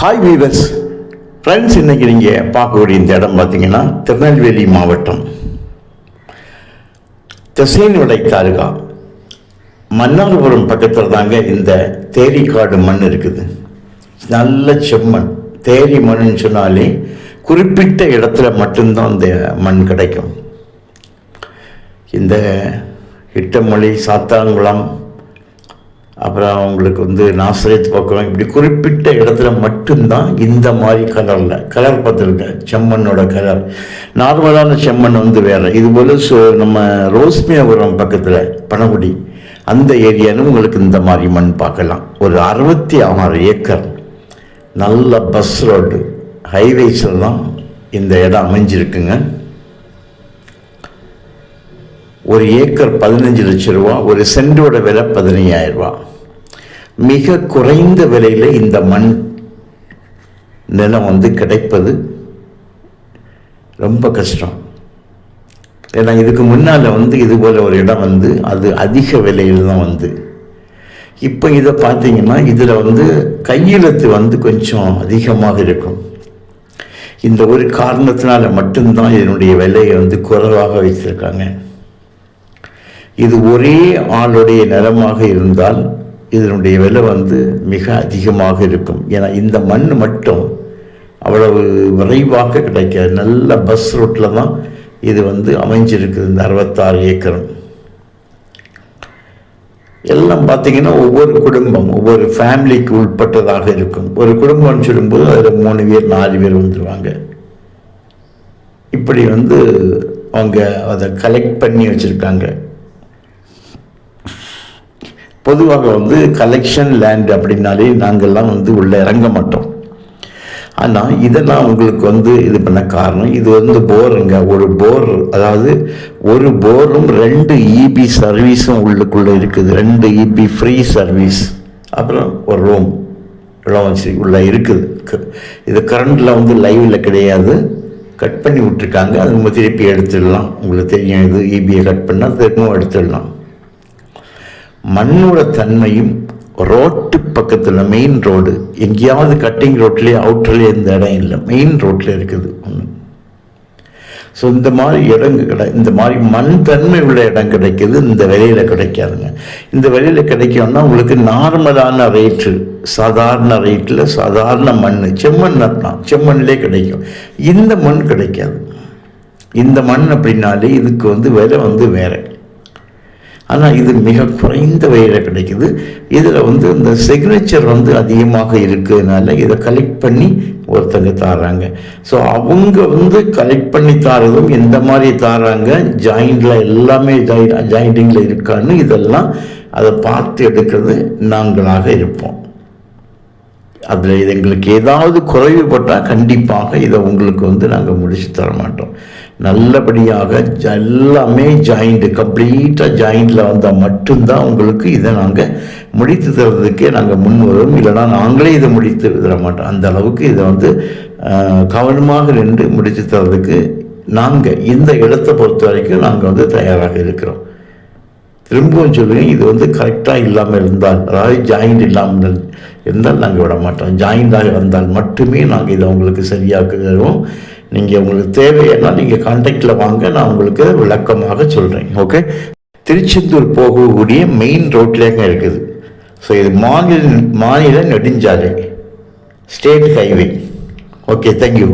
Hi viewers friends இன்றைக்கி நீங்கள் பார்க்கக்கூடிய இந்த இடம் பார்த்தீங்கன்னா திருநெல்வேலி மாவட்டம். திசைநிலை தாலுகா. மன்னார்புரம் பக்கத்தில் தாங்க இந்த தேரிக்காடு மண் இருக்குது. நல்ல செம்மண். தேரி மண்ணுன்னு சொன்னாலே குறிப்பிட்ட இடத்துல மட்டும்தான் இந்த மண் கிடைக்கும். இந்த இட்டமொழி சாத்தாங்குளம் அப்புறம் அவங்களுக்கு வந்து நாசரேத் பக்கம் இப்படி குறிப்பிட்ட இடத்துல மட்டும்தான் இந்த மாதிரி கலரில் கலர் பார்த்துருங்க செம்மண்ணோட கலர் நார்மலான செம்மண் வந்து வேறு. இது போல் நம்ம ரோஸ்மியாபுரம் பக்கத்தில் பனகுடி அந்த ஏரியான்னு உங்களுக்கு இந்த மாதிரி மண் பார்க்கலாம். ஒரு அறுபத்தி ஆறு ஏக்கர் நல்ல பஸ் ரோடு ஹைவேஸில் தான் இந்த இடம் அமைஞ்சிருக்குங்க. ஒரு ஏக்கர் பதினஞ்சு லட்சம் ரூபா ஒரு சென்டோட விலை பதினையாயிரம் ரூபா. மிக குறைந்த விலையில் இந்த மண் நிலம் வந்து கிடைப்பது ரொம்ப கஷ்டம். ஏன்னா இதுக்கு முன்னால் வந்து இது போல் ஒரு இடம் வந்து அது அதிக விலையில் தான் வந்து. இப்போ இதை பார்த்தீங்கன்னா இதில் வந்து கையெழுத்து வந்து கொஞ்சம் அதிகமாக இருக்கும். இந்த ஒரு காரணத்தினால மட்டும்தான் இதனுடைய விலையை வந்து குறைவாக வைத்திருக்காங்க. இது ஒரே ஆளுடைய நிலமாக இருந்தால் இதனுடைய விலை வந்து மிக அதிகமாக இருக்கும். ஏன்னா இந்த மண் மட்டும் அவ்வளவு விரைவாக கிடைக்காது. நல்ல பஸ் ரூட்டில் தான் இது வந்து அமைஞ்சிருக்குது இந்த அறுபத்தாறு ஏக்கரும் எல்லாம் பார்த்தீங்கன்னா ஒவ்வொரு குடும்பம் ஒவ்வொரு ஃபேமிலிக்கு உட்பட்டதாக இருக்கும். ஒரு குடும்பம்னு சொல்லும்போது அதில் மூணு பேர் நாலு பேர் வந்துடுவாங்க இப்படி வந்து அவங்க அதை கலெக்ட் பண்ணி வச்சுருக்காங்க. பொதுவாக வந்து கலெக்ஷன் லேண்ட் அப்படின்னாலே நாங்கள்லாம் வந்து உள்ளே இறங்க மாட்டோம். ஆனால் இதெல்லாம் உங்களுக்கு வந்து இது பண்ண காரணம் இது வந்து போருங்க. ஒரு போர் அதாவது ஒரு போரும் ரெண்டு இபி சர்வீஸும் உள்ளுக்குள்ளே இருக்குது. ரெண்டு இபி ஃப்ரீ சர்வீஸ் அப்புறம் ஒரு ரூம் எல்லாம் வச்சு உள்ளே இருக்குது. இது கரண்டில் வந்து லைவில் கிடையாது. கட் பண்ணி விட்டுருக்காங்க. அது நம்ம திருப்பி எடுத்துடலாம். உங்களுக்கு தெரியும் இது இபியை கட் பண்ணால் திரும்பவும் எடுத்துடலாம். மண்ணோட தன்மையும் ரோட்டு பக்கத்தில் மெயின் ரோடு எங்கேயாவது கட்டிங் ரோட்லேயே அவுட்டர்லேயே இந்த இடம் இல்லை. மெயின் ரோட்டில் இருக்குது ஒன்று ஸோ இந்த மாதிரி இடம் கிடை இந்த மாதிரி மண் தன்மை உள்ள இடம் கிடைக்கிது இந்த விலையில் கிடைக்காதுங்க. இந்த விலையில் கிடைக்கும்னா உங்களுக்கு நார்மலான ரேட்டு சாதாரண ரேட்டில் சாதாரண மண் செம்மண் தான் செம்மண்ணிலே கிடைக்கும். இந்த மண் கிடைக்காது. இந்த மண் அப்படின்னாலே இதுக்கு வந்து விலை வந்து வேறு. ஆனால் இது மிக குறைந்த விலையில் கிடைக்குது. இதில் வந்து இந்த சிக்னேச்சர் வந்து அதிகமாக இருக்கிறதுனால இதை கலெக்ட் பண்ணி ஒருத்தங்க தாராங்க. ஸோ அவங்க வந்து கலெக்ட் பண்ணி தாரதும் எந்த மாதிரி தாராங்க? ஜாயிண்டில் எல்லாமே ஜாயின் ஜாயிண்டிங்கில் இருக்கான்னு இதெல்லாம் அதை பார்த்து எடுக்கிறது நாங்களாக இருப்போம். அதில் இது எங்களுக்கு ஏதாவது குறைவுபட்டால் கண்டிப்பாக இதை உங்களுக்கு வந்து நாங்கள் முடித்து தர மாட்டோம். நல்லபடியாக ஜ- எல்லாமே ஜாயிண்ட் கம்ப்ளீட்டாக ஜாயிண்டில் வந்தால் மட்டும்தான் உங்களுக்கு இதை நாங்கள் முடித்து தரதுக்கே நாங்கள் முன் வருவோம். இல்லைனா நாங்களே இதை முடித்து தர மாட்டோம். அந்த அளவுக்கு இதை வந்து கவனமாக நின்று முடித்து தரதுக்கு நாங்கள் இந்த இடத்தை பொறுத்த வரைக்கும் நாங்கள் வந்து தயாராக இருக்கிறோம். திரும்பவும் சொல்லுவேன் இது வந்து கரெக்டாக இல்லாமல் இருந்தால் அதாவது ஜாயிண்ட் இல்லாமல் இருந்தால் நாங்கள் விட மாட்டோம். ஜாயிண்டாக வந்தால் மட்டுமே நாங்கள் இதை உங்களுக்கு சரியாக தருவோம் நீங்கள் உங்களுக்கு தேவைன்னா நீங்கள் கான்டாக்டில் வாங்க நான் உங்களுக்கு விளக்கமாக சொல்கிறேன் ஓகே திருச்செந்தூர் போகக்கூடிய மெயின் ரோட்லேங்க இருக்குது. ஸோ இது மாநில மாநில நெடுஞ்சாலை. State highway okay thank you